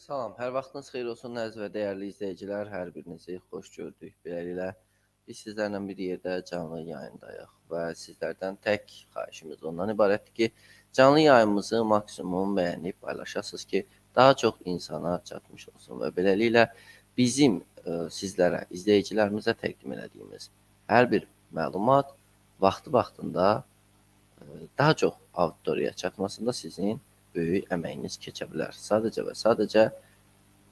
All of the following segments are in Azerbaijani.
Salam, hər vaxtınız xeyir olsun əziz və dəyərli izləyicilər. Hər birinizi xoş gördük. Beləliklə biz sizlərlə bir yerdə canlı yayındayıq və sizlərdən tək xahişimiz ondan ibarətdir ki, canlı yayımımızı maksimum bəyənib paylaşasınız ki, daha çox insana çatmış olsun və beləliklə bizim ə, sizlərə, izləyicilərimizə təqdim elədiyimiz hər bir məlumat vaxtı-vaxtında ə, daha çox auditoriyaya çatmasında sizin böyük əməyiniz keçə bilər. Sadəcə və sadəcə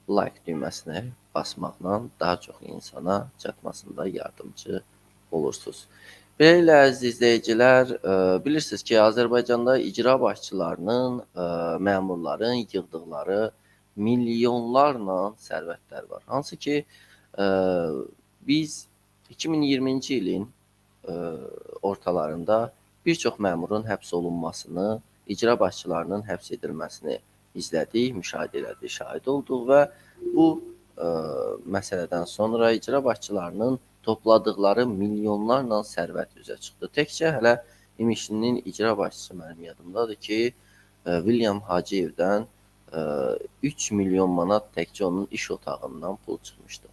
like düyməsinə basmaqla daha çox insana çatmasında yardımcı olursunuz. Beləliklə əziz izləyicilər, ə, bilirsiniz ki, Azərbaycanda icra başçılarının, ə, məmurların yığdıqları milyonlarla sərvətlər var. Hansı ki, ə, biz 2020-ci ilin ortalarında bir çox məmurun həbs olunmasını icra başçılarının həbs edilməsini izlədik, müşahidə elədik, şahid olduq və bu ə, məsələdən sonra icra başçılarının topladıqları milyonlarla sərvət üzə çıxdı. Təkcə hələ İmişlinin icra başçısı mənim yadımdadır ki, ə, William Hacıyevdən ə, 3 milyon manat təkcə onun iş otağından pul çıxmışdı.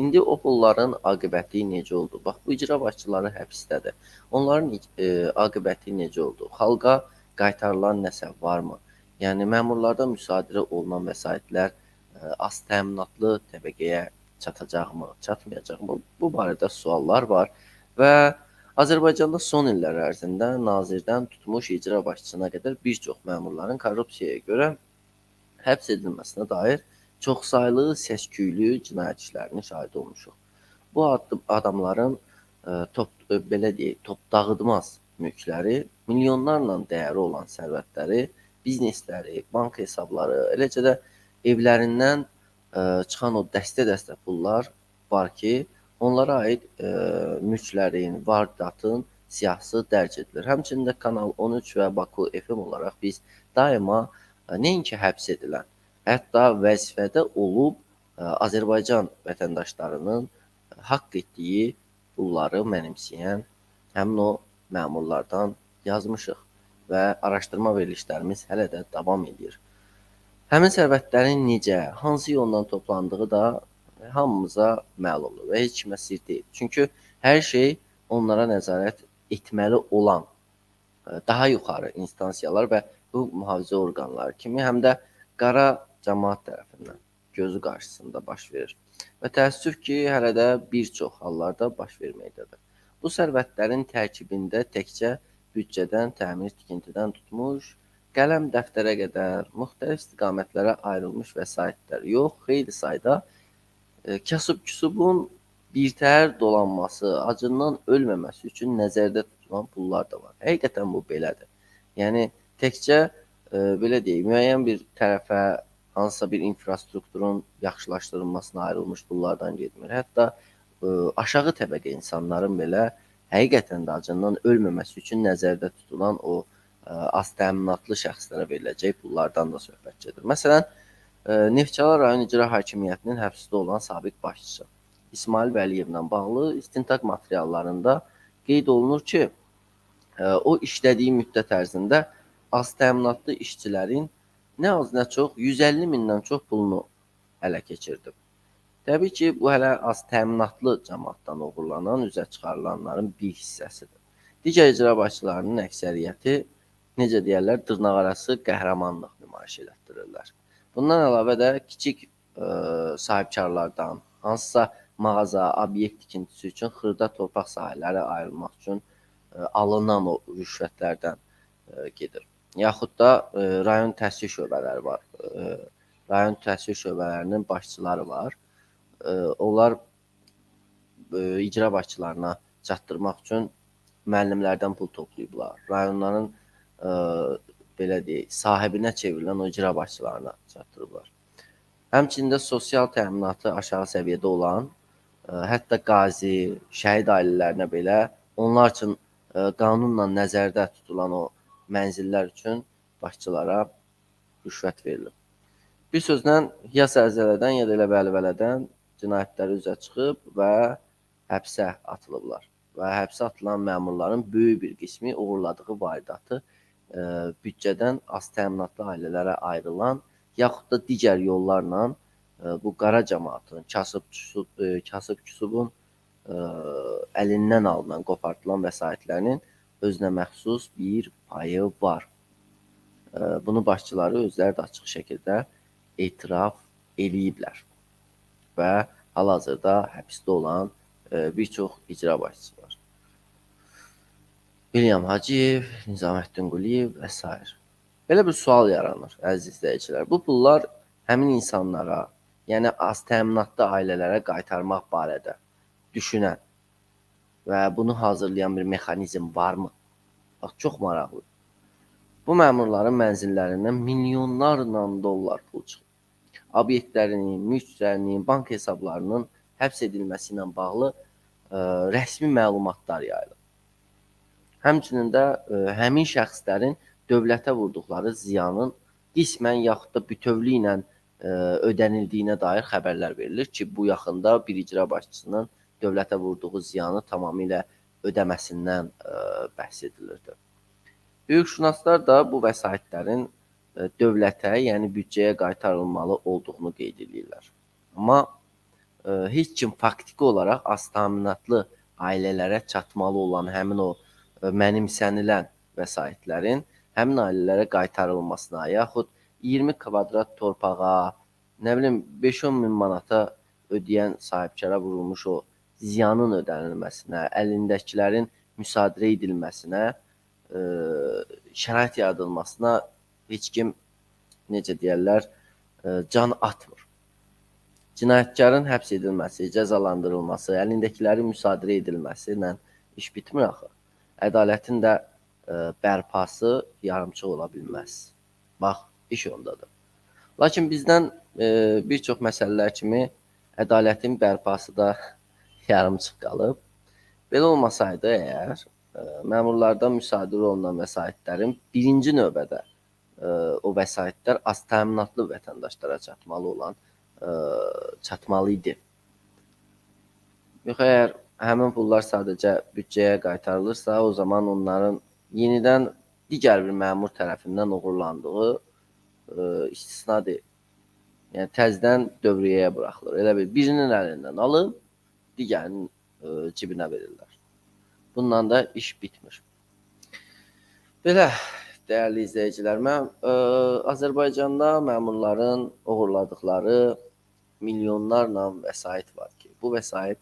İndi o pulların aqibəti necə oldu? Bax bu icra başçıları həbsdədir. Onların e, aqibəti necə oldu? Xalqa qaytarılan nəsə varmı? Yəni məmurlarda müsadirə olunan vəsaitlər ə, az təminatlı təbəqəyə çatacaqmı, çatmayacaqmı? Bu barədə suallar var və Azərbaycanda son illər ərzində nazirdən tutmuş icra başçısına qədər bir çox məmurların korrupsiyaya görə həbs edilməsinə dair çoxsaylı səs-küylü cinayət işlərinin şahidi olmuşuq. Bu adamların ə, top belə deyək, top dağıtmaz mülkləri, milyonlarla dəyəri olan sərvətləri, biznesləri, bank hesabları, eləcə də evlərindən ə, çıxan o dəstə-dəstə pullar var ki, onlara aid ə, mülklərin, vardatın siyahısı dərc edilir. Həmçinin də Kanal 13 və Baku FM olaraq biz daima ə, nəinki həbs edilən, hətta vəzifədə olub ə, Azərbaycan vətəndaşlarının haqq etdiyi pulları mənimsəyən həmin o məmurlardan yazmışıq və araşdırma verilişlərimiz hələ də davam edir. Həmin sərvətlərin necə, hansı yolla toplandığı da hamımıza məlumdur və heç kimə sir deyil. Çünki hər şey onlara nəzarət etməli olan e, daha yuxarı instansiyalar və bu mühafizə orqanları kimi həm də qara cəmaət tərəfindən gözü qarşısında baş verir. Və təəssüf ki, hələ də bir çox hallarda baş verməkdədir. Bu sərvətlərin tərkibində təkcə büdcədən, təmir, tikintidən tutmuş, qələm dəftərə qədər müxtəlif istiqamətlərə ayrılmış vəsaitlər yox, xeyli sayda e, kasıb-küsubun birtəhər dolanması, acından ölməməsi üçün nəzərdə tutulan pullar da var. Həqiqətən bu belədir. Yəni təkcə e, belə deyək, müəyyən bir tərəfə hansısa bir infrastrukturun yaxşılaşdırılmasına ayrılmış pullardan getmir. Hətta aşağı təbəqə insanların belə həqiqətən də acından ölməməsi üçün nəzərdə tutulan o ə, az təminatlı şəxslərə veriləcək pullardan da söhbət gedir. Məsələn, ə, Neftçala rayon icra hakimiyyətinin həbsdə olan sabiq başçısı İsmail Vəliyevlə bağlı istintaq materiallarında qeyd olunur ki, ə, o işlədiyi müddət ərzində az təminatlı işçilərin nə az nə çox 150 mindən çox pulunu ələ keçirdib. Təbii ki, bu hələ az təminatlı cəmaatdan oğurlanan, üzə çıxarılanların bir hissəsidir. Digər icra başçılarının əksəriyyəti necə deyərlər, dırnaqarası qəhrəmanlıq nümayiş etdirirlər. Bundan əlavə də kiçik ə, e, sahibkarlardan hansısa mağaza, obyekt tikintisi üçün xırda torpaq sahələri ayrılmaq üçün ə, e, alınan o rüşvətlərdən ə, e, gedir. Yaxud da ə, rayon təhsil şöbələri var. Ə, rayon təhsil şöbələrinin başçıları var onlar icra başçılarına çatdırmaq üçün müəllimlərdən pul toplayıblar. Rayonların belə deyək, sahibinə çevrilən o icra başçılarına çatdırıblar. Həmçində sosial təminatı aşağı səviyyədə olan, hətta qazi, şəhid ailələrinə belə onlar üçün qanunla nəzərdə tutulan o mənzillər üçün başçılara rüşvət verilib. Bir sözlə ya səlzələdən, ya da elə vəlvələdən cinayətləri üzə çıxıb və həbsə atılıblar. Və həbsə atılan məmurların böyük bir qismi uğurladığı varidatı e, büdcədən az təminatlı ailələrə ayrılan yaxud da digər yollarla e, bu qara cəmaatın, kasıb e, kasıb küsubun e, əlindən alınan, qopartılan vəsaitlərinin özünə məxsus bir payı var. Bunu başçıları özləri də açıq şəkildə etiraf eləyiblər və hal-hazırda həbsdə olan bir çox icra başçısı var. William Hacıyev, Nizaməddin Quliyev və s. Belə bir sual yaranır, əziz izləyicilər. Bu pullar həmin insanlara, yəni az təminatlı ailələrə qaytarmaq barədə düşünən və bunu hazırlayan bir mexanizm varmı? Bax, çox maraqlıdır. Bu məmurların mənzillərindən milyonlarla dollar pul çıxır. Obyektlərinin, mülklərinin, bank hesablarının həbs edilməsi ilə bağlı ə, rəsmi məlumatlar yayılır. Həmçinin də ə, e, həmin şəxslərin dövlətə vurduqları ziyanın qismən yaxud da bütövlüklə ə, e, ödənildiyinə dair xəbərlər verilir ki, bu yaxında bir icra başçısının dövlətə vurduğu ziyanı tamamilə ödəməsindən ə, e, bəhs edilirdi. Hüquqşünaslar da bu vəsaitlərin dövlətə, yəni büdcəyə qaytarılmalı olduğunu qeyd edirlər. Amma ə, heç kim faktiki olaraq az təminatlı ailələrə çatmalı olan həmin o mənimsənilən vəsaitlərin həmin ailələrə qaytarılmasına, yaxud 20 kvadrat torpağa, nə bilim 5-10 min manata ödəyən sahibkara vurulmuş o ziyanın ödənilməsinə, əlindəkilərin müsadirə edilməsinə, ə, şərait yaradılmasına heç kim necə deyərlər, ə, can atmır. Cinayətkarın həbs edilməsi, cəzalandırılması, əlindəkilərin müsadirə edilməsi ilə iş bitmir axı ədalətin də e, bərpası yarımçıq ola bilməz. Bax, iş ondadır. Lakin bizdən e, bir çox məsələlər kimi ədalətin bərpası da yarımçıq qalıb. Belə olmasaydı əgər e, məmurlardan müsadirə olunan vəsaitlərin birinci növbədə o vəsaitlər az təminatlı vətəndaşlara çatmalı olan ə, çatmalı idi. Yox əgər həmin pullar sadəcə büdcəyə qaytarılırsa, o zaman onların yenidən digər bir məmur tərəfindən uğurlandığı ə, istisna deyil. Yəni təzədən dövriyyəyə buraxılır. Elə bil birinin əlindən alıb digərinin ə, cibinə verirlər. Bununla da iş bitmir. Belə dəyərli izləyicilər, mən ə, e, Azərbaycanda məmurların uğurladıkları milyonlarla vəsait var ki, bu vəsait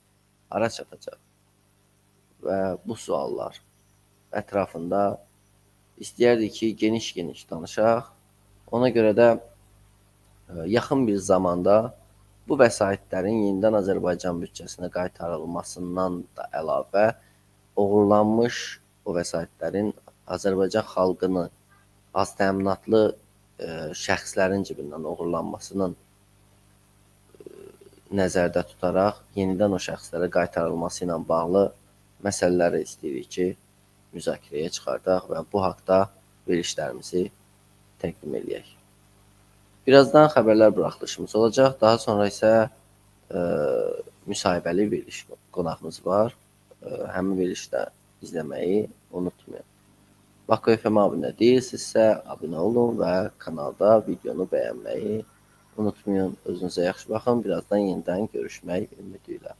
hara çatacaq? Və bu suallar ətrafında istəyərdik ki, geniş-geniş danışaq. Ona görə də ə, e, yaxın bir zamanda bu vəsaitlərin yenidən Azərbaycan büdcəsinə qaytarılmasından da əlavə oğurlanmış o vəsaitlərin Azərbaycan xalqını az təminatlı ə, e, şəxslərin cibindən oğurlanmasının nəzərdə tutaraq yenidən o şəxslərə qaytarılması ilə bağlı məsələləri istəyirik ki, müzakirəyə çıxardaq və bu haqda verilişlərimizi təqdim eləyək. Birazdan xəbərlər buraxılışımız olacaq. Daha sonra isə ə, e, müsahibəli veriliş qonağımız var. Ə, e, həmin verilişdə izləməyi unutmayın. Bako FM abunə deyilsinizsə, abunə olun və kanalda videonu bəyənməyi unutmayın. Özünüzə yaxşı baxın. Birazdan yenidən görüşmək ümidi ilə.